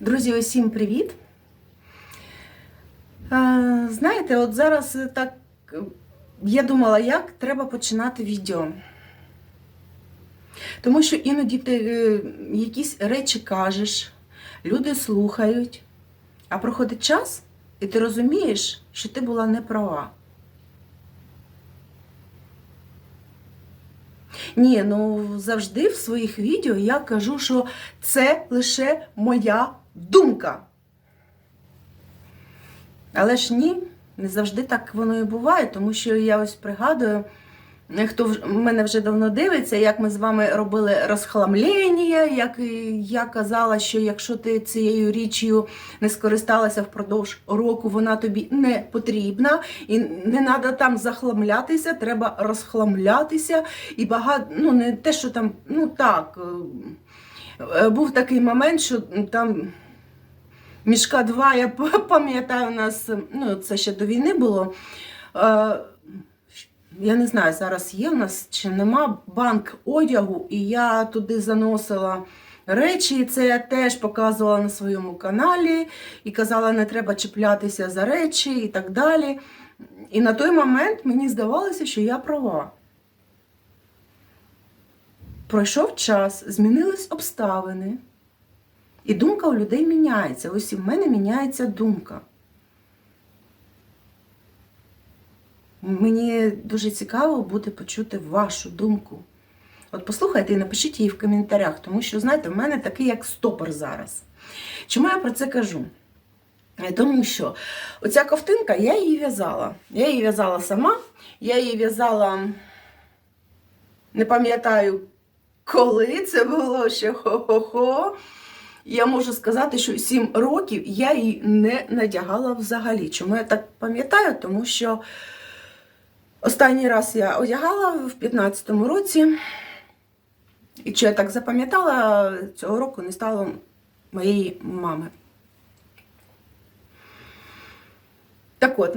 Друзі, усім привіт! Е, Знаєте, от зараз так я думала, як треба починати відео. Тому що іноді ти е, якісь речі кажеш, люди слухають, а проходить час, і ти розумієш, що ти була не права. Ні, ну завжди в своїх відео я кажу, що це лише моя думка. Але ж ні, не завжди так воно і буває, тому що я ось пригадую, хто в мене вже давно дивиться, як ми з вами робили розхламлення, як я казала, що якщо ти цією річчю не скористалася впродовж року, вона тобі не потрібна, і не треба там захламлятися, треба розхламлятися. І багато, ну не те, що там, ну так, е, був такий момент, що там. Мішка два, я пам'ятаю, у нас, ну це ще до війни було. Я не знаю, зараз є в нас чи нема банк одягу, і я туди заносила речі. І це я теж показувала на своєму каналі і казала, не треба чіплятися за речі і так далі. І на той момент мені здавалося, що я права. Пройшов час, змінились обставини. І думка у людей міняється. Ось і в мене міняється думка. Мені дуже цікаво буде почути вашу думку. От послухайте і напишіть її в коментарях, тому що, знаєте, в мене такий як стопор зараз. Чому я про це кажу? Тому що оця ковтинка, я її в'язала. Я її в'язала сама, я її в'язала, не пам'ятаю, коли це було ще хо-хо-хо. Я можу сказати, що 7 років я її не надягала взагалі. Чому я так пам'ятаю? Тому що останній раз я одягала в 15-му році. І що я так запам'ятала, цього року не стало моєї мами. Так от,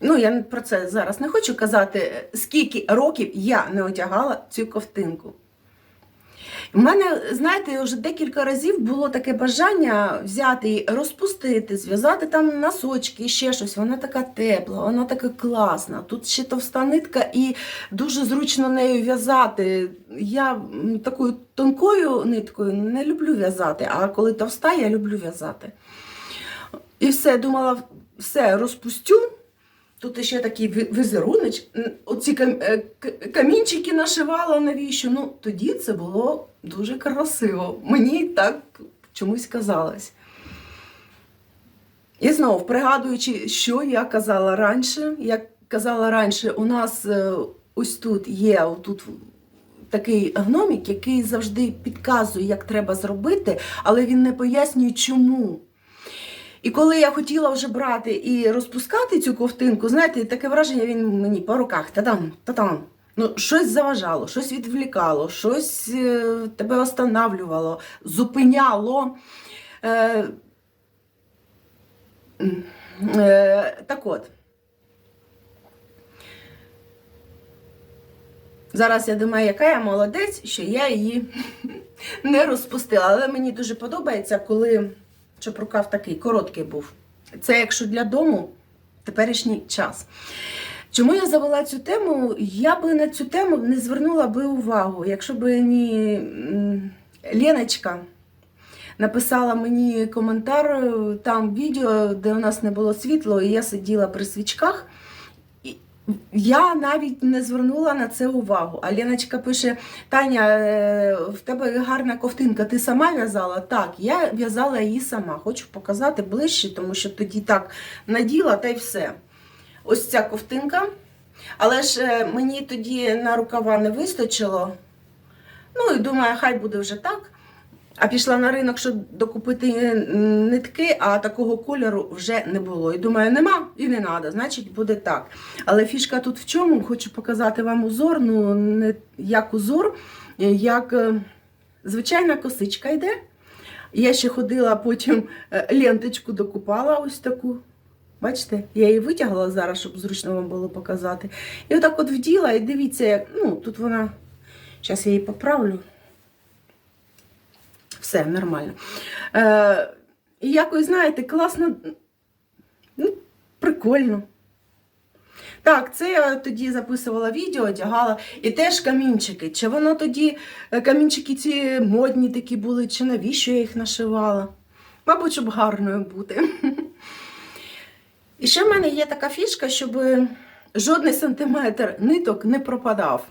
ну я про це зараз не хочу казати, скільки років я не одягала цю ковтинку. У мене, знаєте, вже декілька разів було таке бажання взяти і розпустити, зв'язати там носочки, ще щось. Вона така тепла, вона така класна. Тут ще товста нитка і дуже зручно нею в'язати. Я такою тонкою ниткою не люблю в'язати, а коли товста, я люблю в'язати. І все, думала, все, розпустю. Тут ще такий візерунок, оці камінчики нашивала навіщо. Ну, тоді це було дуже красиво. Мені так чомусь казалось. І знову, пригадуючи, що я казала раніше, як казала раніше, у нас ось тут є тут такий гномік, який завжди підказує, як треба зробити, але він не пояснює, чому. І коли я хотіла вже брати і розпускати цю ковтинку, знаєте, таке враження він мені по руках та-дам, та-там. Ну, щось заважало, щось відвлікало, щось е, тебе останавлювало, зупиняло. Е, е, так от. Зараз я думаю, яка я молодець, що я її не розпустила. Але мені дуже подобається, коли щоб рукав такий короткий був. Це якщо для дому теперішній час. Чому я завела цю тему? Я би на цю тему не звернула би увагу, якщо б ні Леночка написала мені коментар там відео, де у нас не було світло, і я сиділа при свічках. Я навіть не звернула на це увагу. А Леночка пише: Таня, в тебе гарна ковтинка, ти сама в'язала? Так, я в'язала її сама. Хочу показати ближче, тому що тоді так наділа та й все. Ось ця ковтинка. Але ж мені тоді на рукава не вистачило. Ну і думаю, хай буде вже так. А пішла на ринок, щоб докупити нитки, а такого кольору вже не було. І думаю, нема і не треба, значить буде так. Але фішка тут в чому? Хочу показати вам узор, ну не як узор, як звичайна косичка йде. Я ще ходила, потім ленточку докупала ось таку. Бачите, я її витягла зараз, щоб зручно вам було показати. І отак от вділа, і дивіться, як ну, тут вона, зараз я її поправлю. Все нормально. Е, і якось, знаєте, класно, ну, прикольно. Так, це я тоді записувала відео, одягала. І теж камінчики. Чи воно тоді е, камінчики ці модні такі були, чи навіщо я їх нашивала? Мабуть, щоб гарною бути. І ще в мене є така фішка, щоб жодний сантиметр ниток не пропадав.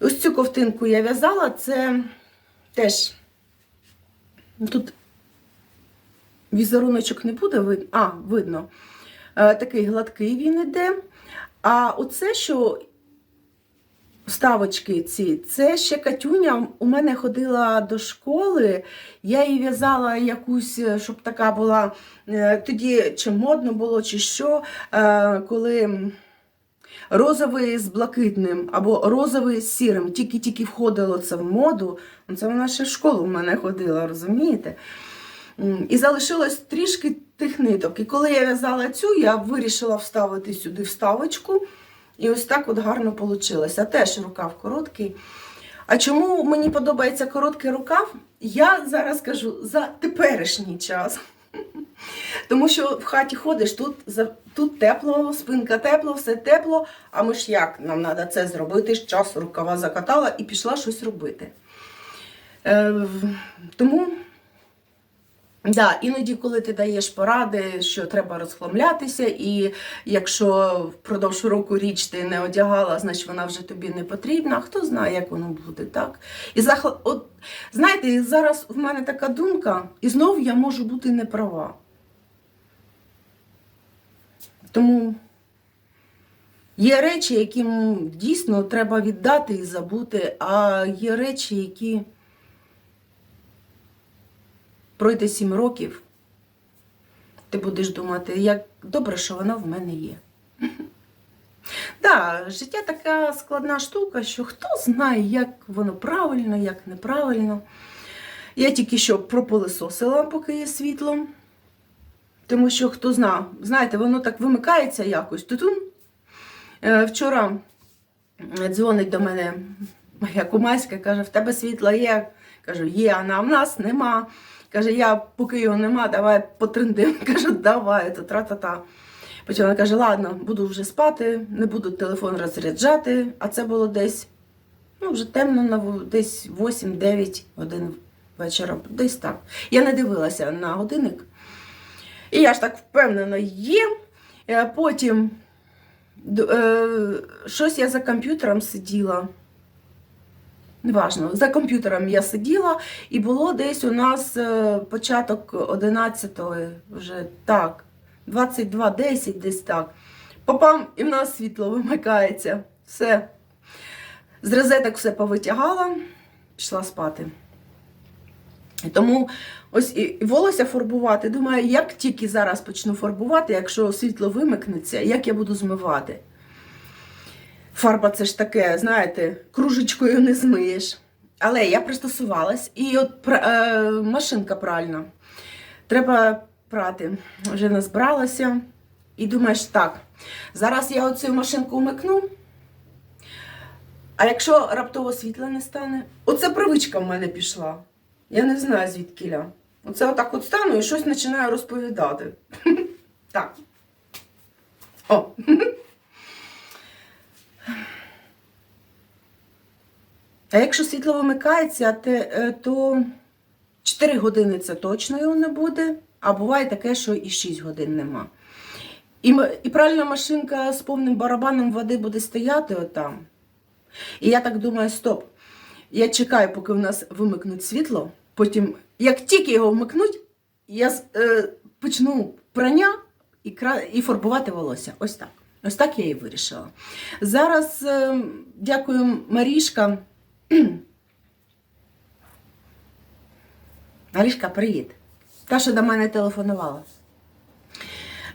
Ось цю ковтинку я в'язала, це теж ну, тут візеруночок не буде. А, видно. Е, такий гладкий він іде. А оце, що вставочки ці, це ще Катюня у мене ходила до школи. Я їй в'язала якусь, е, щоб така була е, тоді чи модно було, чи що, е, коли розовий з блакитним або розовий з сірим. Тільки-тільки входило це в моду. Ну, Це вона ще в школу в мене ходила, розумієте? І залишилось трішки тих ниток. І коли я в'язала цю, я вирішила вставити сюди вставочку. І ось так от гарно вийшло. Теж рукав короткий. А чому мені подобається короткий рукав? Я зараз кажу за теперішній час. Тому що в хаті ходиш, тут, тут тепло, спинка тепло, все тепло. А ми ж як? Нам треба це зробити. З часу рукава закатала і пішла щось робити. Е, тому Да, іноді, коли ти даєш поради, що треба розхламлятися, і якщо впродовж року річ ти не одягала, значить вона вже тобі не потрібна. Хто знає, як воно буде, так? І захл... От, знаєте, зараз в мене така думка, і знову я можу бути не права. Тому є речі, які дійсно треба віддати і забути, а є речі, які пройде сім років, ти будеш думати, як добре, що вона в мене є. Так, життя така складна штука, що хто знає, як воно правильно, як неправильно. Я тільки що пропилисосила, поки є світло. Тому що хто зна, знаєте, воно так вимикається якось. Тутун. Е, Вчора дзвонить до мене моя кумаська, каже, в тебе світло є. Кажу, є, а в нас нема. Каже, я поки його нема, давай потрендим. Кажу, давай, то тра-та-та. Потім вона каже, ладно, буду вже спати, не буду телефон розряджати, а це було десь, ну, вже темно, десь 8-9 годин вечора, десь так. Я не дивилася на годинник. І я ж так впевнена є. Е, Потім е, щось я за комп'ютером сиділа. Неважно, за комп'ютером я сиділа, і було десь у нас е, початок 11-ї, вже так, 22.10 десь так. Попам, і в нас світло вимикається. Все. З розеток все повитягала, пішла спати. І тому ось і і волосся фарбувати. Думаю, як тільки зараз почну фарбувати, якщо світло вимикнеться, як я буду змивати. Фарба це ж таке, знаєте, кружечкою не змиєш. Але я пристосувалась, і от е, машинка пральна. Треба прати. Вже назбиралася. І думаєш, так, зараз я оцю машинку вмикну. А якщо раптово світла не стане, оце привичка в мене пішла. Я не знаю звідкіля. Оце отак от стану і щось починаю розповідати. Так. О. А якщо світло вимикається, е, то 4 години це точно його не буде, а буває таке, що і 6 годин нема. І, і пральна машинка з повним барабаном води буде стояти отам. І я так думаю, стоп. Я чекаю, поки у нас вимикнуть світло. Потім, як тільки його вмикнуть, я е, почну прання і, кра... і фарбувати волосся. Ось так. Ось так я і вирішила. Зараз е, дякую Марішка. Марішка, привіт. Та, що до мене телефонувала.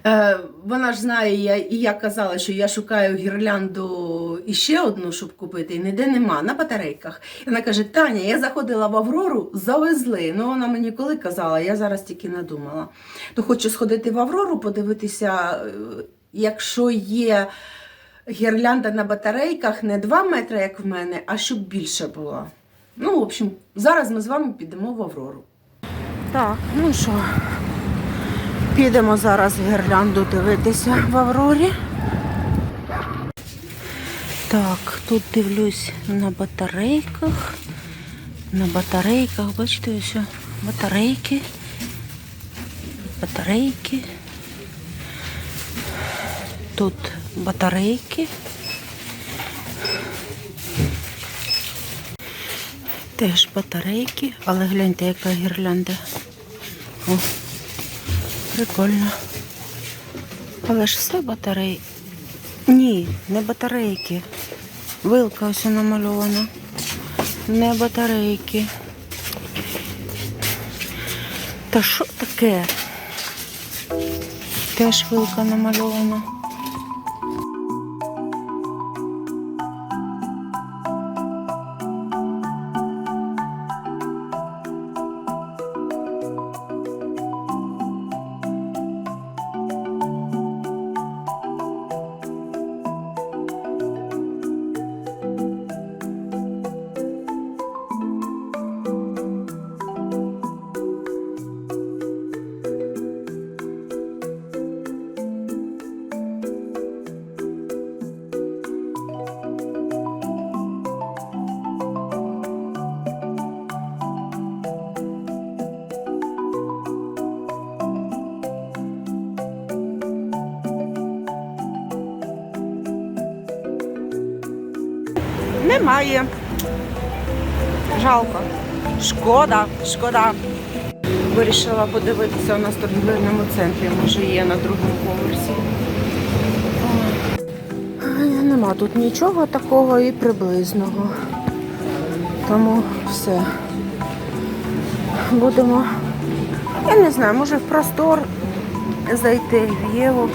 Е, вона ж знає, я, і я казала, що я шукаю гірлянду і ще одну, щоб купити, і ніде нема, на батарейках. І вона каже: Таня, я заходила в Аврору, завезли. Ну, вона мені коли казала, я зараз тільки надумала. То хочу сходити в Аврору, подивитися, е, якщо є гірлянда на батарейках, не 2 метри, як в мене, а щоб більше була. Ну, в общем, зараз ми з вами підемо в Аврору. Так, ну що, підемо зараз гірлянду дивитися в Аврорі. Так, тут дивлюсь на батарейках. На батарейках, бачите, ось батарейки. Батарейки. Тут батарейки. Теж батарейки, але гляньте, яка гірлянда. О, прикольно. Але ж все батарей. Ні, не батарейки. Вилка ось намальована. Не батарейки. Та що таке? Теж вилка намальована. Немає. Жалко. Шкода, шкода. Вирішила подивитися у нас в торгівельному центрі. Може є на другому поверсі. Нема тут нічого такого і приблизного. Тому все. Будемо, я не знаю, може в простор зайти в Єву.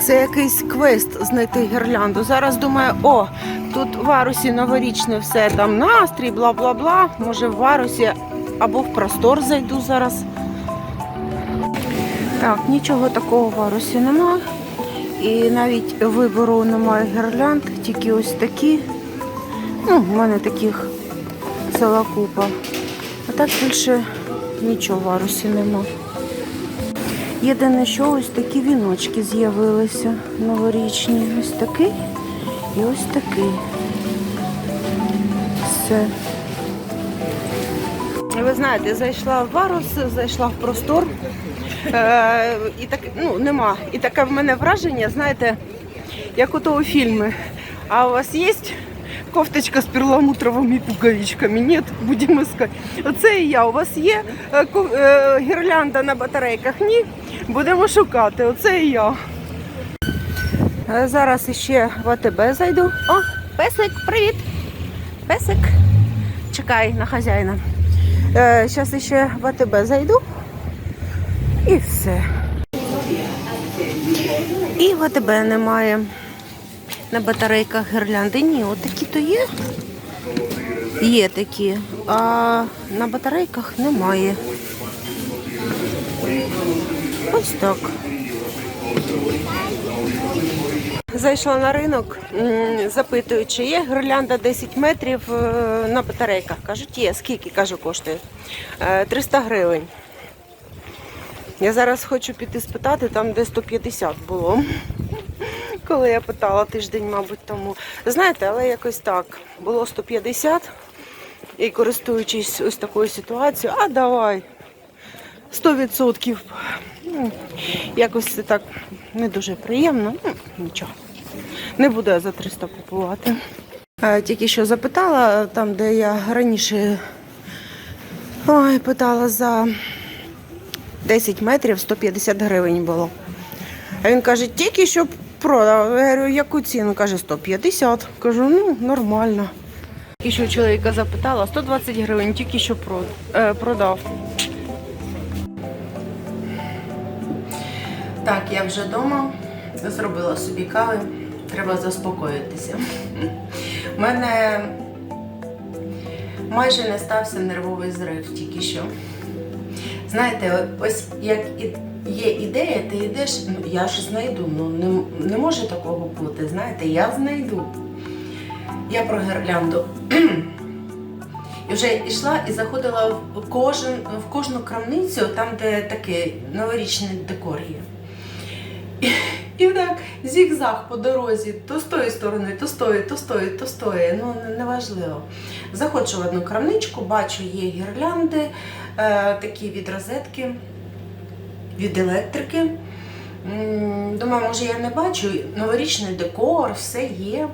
Це якийсь квест знайти гірлянду. Зараз думаю, о, тут в Варусі новорічне все там настрій, бла бла бла. Може в Варусі або в простор зайду зараз. Так, нічого такого в Варусі немає. І навіть вибору немає гірлянд, тільки ось такі. Ну, в мене таких ціла купа. А так більше нічого в Варусі немає. Єдине, що ось такі віночки з'явилися новорічні. Ось такий і ось такий. Все. Ви знаєте, зайшла в Варус, зайшла в простор. Е, і так, ну, нема. І таке в мене враження, знаєте, як у того фільму. А у вас є кофточка з перламутровими пуговичками? Ні, будемо искати. Оце і я. У вас є е, е, гірлянда на батарейках? Ні. Будемо шукати. Оце і я. Е, Зараз іще в АТБ зайду. О, песик, привіт. Песик. Чекай на хазяїна. Зараз іще в АТБ зайду. І все. І в АТБ немає. На батарейках гірлянди. Ні, от такі то є. Є такі. А на батарейках немає. Ось так. Зайшла на ринок, запитую, чи є гірлянда 10 метрів е, на батарейках. Кажуть, є. Скільки, кажу, коштує? Е, 300 гривень. Я зараз хочу піти спитати, там де 150 було. Коли я питала тиждень, мабуть, тому. Знаєте, але якось так. Було 150. І користуючись ось такою ситуацією, а давай. 100%. Ну, якось це так не дуже приємно. Ну, нічого. Не буду я за 300 купувати. Тільки що запитала, там, де я раніше ой, питала за 10 метрів 150 гривень було. А він каже, тільки що продав. Я говорю, яку ціну? Каже, 150. Кажу, ну, нормально. Тільки що чоловіка запитала, 120 гривень, тільки що е, продав. Так, я вже вдома, зробила собі кави, треба заспокоїтися. У мене майже не стався нервовий зрив тільки що. Знаєте, ось як є ідея, ти йдеш, ну я ж знайду, ну не, не може такого бути, знаєте, я знайду. Я про гірлянду. І вже йшла і заходила в кожен в кожну крамницю, там, де такий новорічний декор є. І, і так зігзаг по дорозі, то з тої сторони, то з тої, то з тої, то з тої. Ну, неважливо. Заходжу в одну крамничку, бачу, є гірлянди, е, такі від розетки, від електрики. Думаю, може я не бачу, новорічний декор, все є.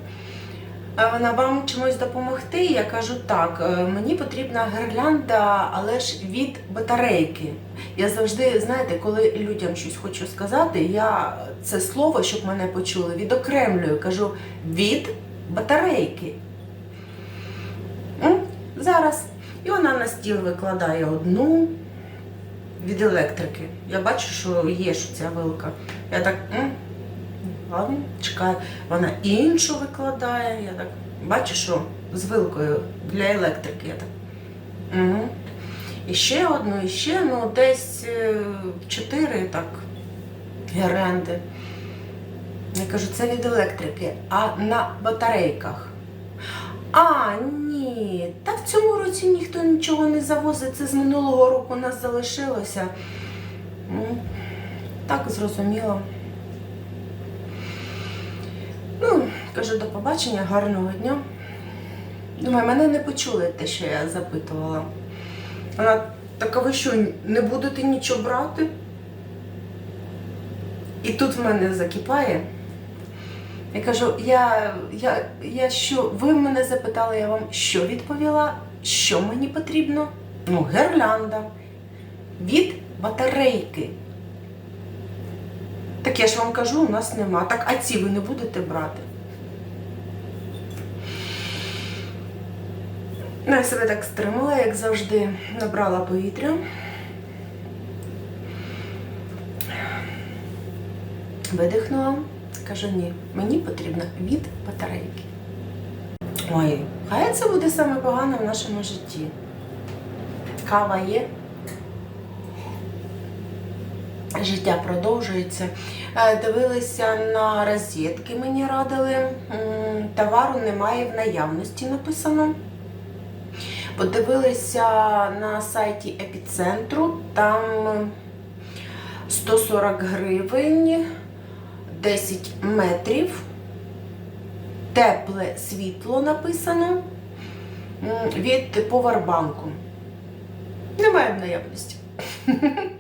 Вона вам чимось допомогти? Я кажу так, е, мені потрібна гірлянда, але ж від батарейки. Я завжди, знаєте, коли людям щось хочу сказати, я це слово, щоб мене почули, відокремлюю, кажу від батарейки. Зараз. І вона на стіл викладає одну від електрики. Я бачу, що є що ця вилка. Я так. М? Чекаю. Вона іншу викладає. Я так бачу, що з вилкою для електрики. Я так. Угу. І ще одну, і ще, ну, десь е, чотири так гірлянди. Я кажу, це від електрики, а на батарейках. А, ні, та в цьому році ніхто нічого не завозить. Це з минулого року у нас залишилося. Ну, так зрозуміло. Ну, кажу, до побачення, гарного дня. Думаю, мене не почули те, що я запитувала. Вона така, ви що, не будете нічого брати? І тут в мене закипає. Я кажу, я, я, я що, ви мене запитали, я вам що відповіла? Що мені потрібно? Ну, гірлянда. Від батарейки. Так я ж вам кажу, у нас нема. Так, а ці ви не будете брати. Ну, я себе так стримала, як завжди, набрала повітря. Видихнула. Кажу, ні, мені потрібно від батарейки. Ой, хай це буде саме погане в нашому житті. Кава є. Життя продовжується. Е, Дивилися на розетки, мені радили. Товару немає в наявності написано. Подивилися на сайті епіцентру, там 140 гривень, 10 метрів, тепле світло написано від повербанку. Немає в наявності.